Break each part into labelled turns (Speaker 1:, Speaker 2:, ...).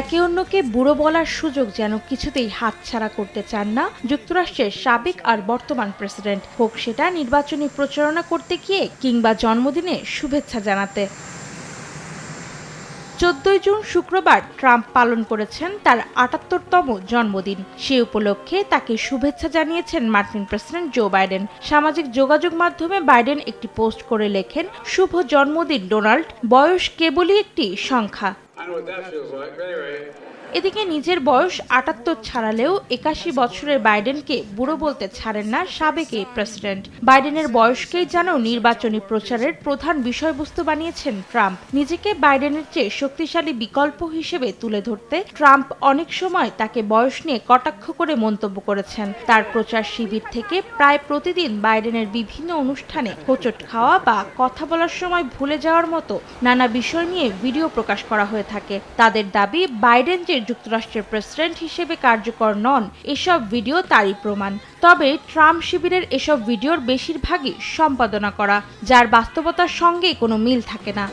Speaker 1: একে অন্যকে বুড়ো বলার সুযোগ যেন কিছুতেই হাতছাড়া করতে চান না যুক্তরাষ্ট্রের সাবেক আর বর্তমান প্রেসিডেন্ট। হোক সেটা নির্বাচনী প্রচারণা করতে গিয়ে কিংবা জন্মদিনে শুভেচ্ছা জানাতে। চোদ্দই জুন শুক্রবার ট্রাম্প পালন করেছেন তার আটাত্তরতম জন্মদিন। সে উপলক্ষে তাকে শুভেচ্ছা জানিয়েছেন মার্কিন প্রেসিডেন্ট জো বাইডেন। সামাজিক যোগাযোগ মাধ্যমে বাইডেন একটি পোস্ট করে লেখেন, শুভ জন্মদিন ডোনাল্ড, বয়স কেবলই একটি সংখ্যা। এদিকে নিজের বয়স আটাত্তর ছাড়ালেও একাশি বছরের বাইডেনকে বুড়ো বলতে ছাড়েন না সাবেক এই প্রেসিডেন্ট। বাইডেনের বয়সকেই যেন নির্বাচনী প্রচারের প্রধান বিষয়বস্তু বানিয়েছেন ট্রাম্প। নিজেকে বাইডেনের চেয়ে শক্তিশালী বিকল্প হিসেবে তুলে ধরতে ট্রাম্প অনেক সময় তাকে বয়স নিয়ে কটাক্ষ করে মন্তব্য করেছেন। তার প্রচার শিবির থেকে প্রায় প্রতিদিন বাইডেনের বিভিন্ন অনুষ্ঠানে হোঁচট খাওয়া বা কথা বলার সময় ভুলে যাওয়ার মতো নানা বিষয় নিয়ে ভিডিও প্রকাশ করা হয়ে থাকে। তাদের দাবি, বাইডেন যে যুক্তরাষ্ট্রের প্রেসিডেন্ট হিসেবে কার্যকর নন, এসব ভিডিও তারই প্রমাণ। তবে ট্রাম্প শিবিরের এসব ভিডিওর বেশিরভাগই সম্পাদনা করা, যার বাস্তবতার সঙ্গে কোনো মিল থাকে না।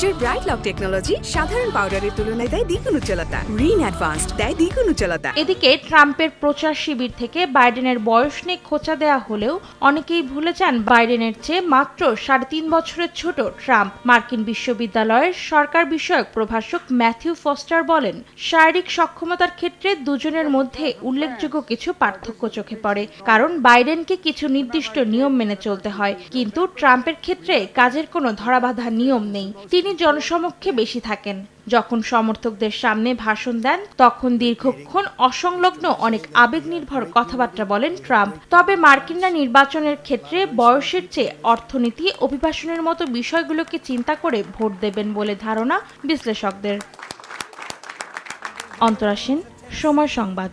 Speaker 2: জয় ব্রাইট লক টেকনোলজি সাধারণ পাউডারের তুলনায় দেয় দ্বিগুণ উজ্জ্বলতা। রিন অ্যাডভান্সড দেয় দ্বিগুণ উজ্জ্বলতা।
Speaker 1: এদিকে ট্রাম্পের প্রচার শিবির থেকে বাইডেনের বয়স নিয়ে খোঁচা দেওয়া হলেও অনেকেই ভুলে যান বাইডেনের চেয়ে মাত্র সাড়ে তিন বছরের ছোট ট্রাম্প। মার্কিন বিশ্ববিদ্যালয়ের সরকার বিষয়ক প্রভাষক ম্যাথিউ ফস্টার বলেন, শারীরিক সক্ষমতার ক্ষেত্রে দুজনের মধ্যে উল্লেখযোগ্য কিছু পার্থক্য চোখে পড়ে, কারণ বাইডেনকে কিছু নির্দিষ্ট নিয়ম মেনে চলতে হয়। কিন্তু ট্রাম্পের ক্ষেত্রে কাজের কোনো ধরাবাধা নিয়ম নেই। তিনি জনসমক্ষে বেশি থাকেন। যখন সমর্থকদের সামনে ভাষণ দেন, তখন দীর্ঘক্ষণ অসংলগ্ন অনেক আবেগনির্ভর কথাবার্তা বলেন ট্রাম্প। তবে মার্কিনরা নির্বাচনের ক্ষেত্রে বয়সের চেয়ে অর্থনীতি, অভিবাসনের মতো বিষয়গুলোকে চিন্তা করে ভোট দেবেন বলে ধারণা বিশ্লেষকদের। অন্তরাসীন, সময় সংবাদ।